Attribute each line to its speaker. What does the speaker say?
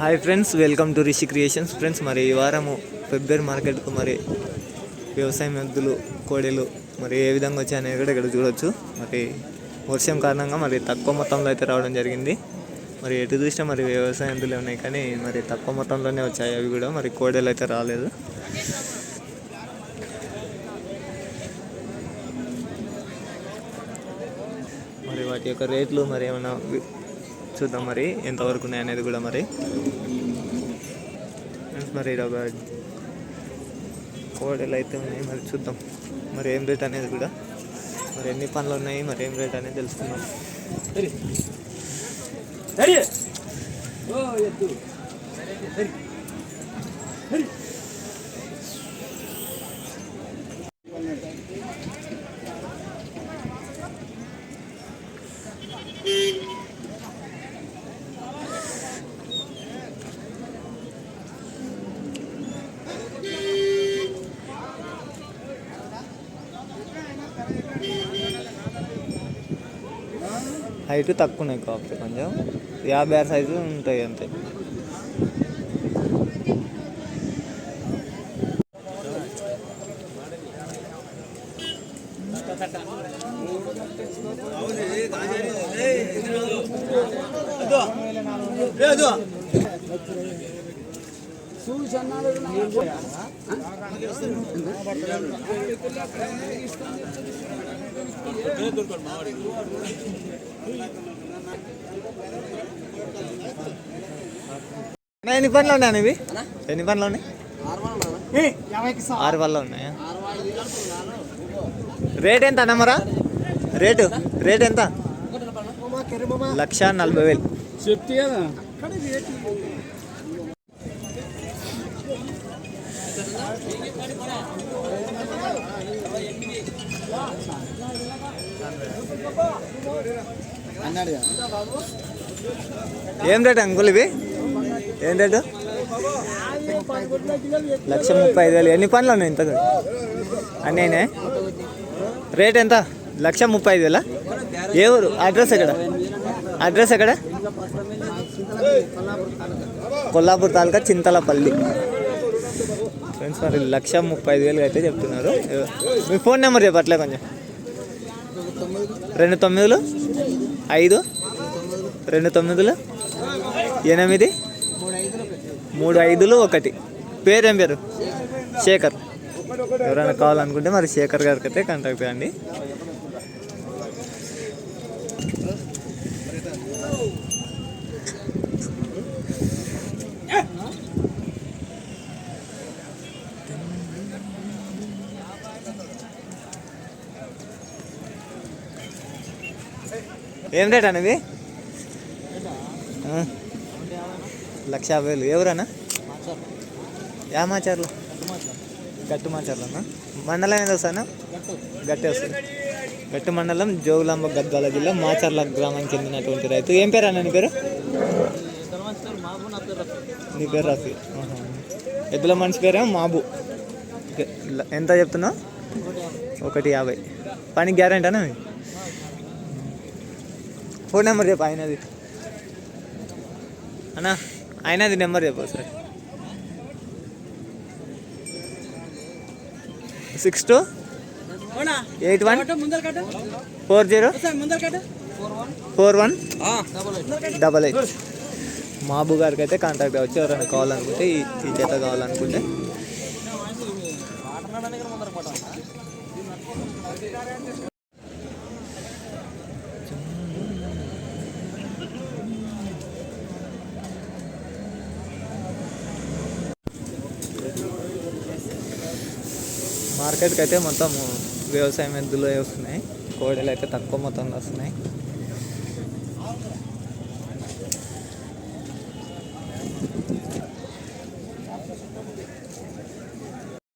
Speaker 1: Hi friends welcome to Rishi creations. Friends మరి ఈ వారము ఫిబ్రవరి మార్కెట్కు మరి వ్యవసాయం ఎద్దులు కోడెలు మరి ఏ విధంగా వచ్చాయనేది కూడా ఇక్కడ చూడొచ్చు. మరి వర్షం కారణంగా మరి తక్కువ మొత్తంలో అయితే రావడం జరిగింది. మరి ఎటు చూసినా మరి వ్యవసాయ ఎద్దులే ఉన్నాయి కానీ మరి తక్కువ మొత్తంలోనే వచ్చాయి. అవి కూడా మరి కోడెలు అయితే రాలేదు. మరి వాటి యొక్క రేట్లు మరి ఏమైనా చూద్దాం మరి ఎంతవరకు ఉన్నాయి అనేది కూడా మరి. మరి ఇక్కడ ఒక కోడలు అయితే ఉన్నాయి మరి చూద్దాం. మరి ఏం రేట్ అనేది కూడా. మరి ఎన్ని పనులు ఉన్నాయి మరి ఏం రేట్ అనేది తెలుసుకుందాం. సరే. హైట్ తక్కువ ఉన్నాయి కాకపోతే కొంచెం. యాభై ఆరు సైజు ఉంటాయి అంతే. అన్నా, ఎన్ని పనులు ఉన్నాయి ఇవి? ఎన్ని పనులు ఉన్నాయి? ఆరు పనులు ఉన్నాయా. రేట్ ఎంత అన్నమరా రేటు రేట్ ఎంత? లక్ష నలభై వేలు.
Speaker 2: చెప్తే కదా.
Speaker 1: ఏం రేట్ అంకుల్ ఇవి? ఏం రేటు? లక్ష ముప్పై ఐదు వేలు. ఎన్ని పనులు ఉన్నాయి ఇంతకు? అన్నీ రేట్ ఎంత? లక్ష ముప్పై ఐదు వేలా? ఏ ఊరు? అడ్రస్ ఎక్కడ? అడ్రస్ ఎక్కడ? కొల్లాపూర్ తాలూకా చింతలపల్లి. ఫ్రెండ్స్ మరి లక్ష ముప్పై ఐదు వేలు అయితే చెప్తున్నారు. మీ ఫోన్ నెంబర్ చెప్పట్లే కొంచెం. రెండు తొమ్మిదిలో? ఐదు? రెండు తొమ్మిదిలు? ఎనిమిది? మూడు ఐదులు ఒకటి. పేరేం పేరు? శేఖర్. ఎవరైనా కావాలనుకుంటే మరి శేఖర్ గారికి అయితే కాంటాక్ట్ చేయండి. ఏం రేట్ అనేది లక్ష యాభై వేలు. ఎవరన్నా? యా మాచార్లు. గట్టు మాచారులన్నా మండలం ఏదో సార్ గట్టి వస్తుంది. గట్టు మండలం జోగులాంబ గద్వాల జిల్లా మాచర్ల గ్రామానికి చెందినటువంటి రైతు. ఏం పేరు అన్న నీ పేరు? నీ పేరు రఫీ. ఎద్దుల మనిషి పేరేమో మాబు. ఎంత చెప్తున్నావు? ఒకటి యాభై. పని గ్యారెంటీ అన్న ఫోన్ నెంబర్ చెప్పు ఆయనది. అన్నా ఆయనది నెంబర్ చెప్పు sir six two eight one four zero four one double eight. Mabu గారికి అయితే కాంటాక్ట్ అవ్వచ్చు ఎవరైనా కావాలనుకుంటే ఈ ఈ చేత కావాలనుకుంటే. మార్కెట్కి అయితే మొత్తం వ్యవసాయం ఎద్దులు వస్తున్నాయి? కోడలు అయితే తక్కువ మొత్తంలో వస్తున్నాయి.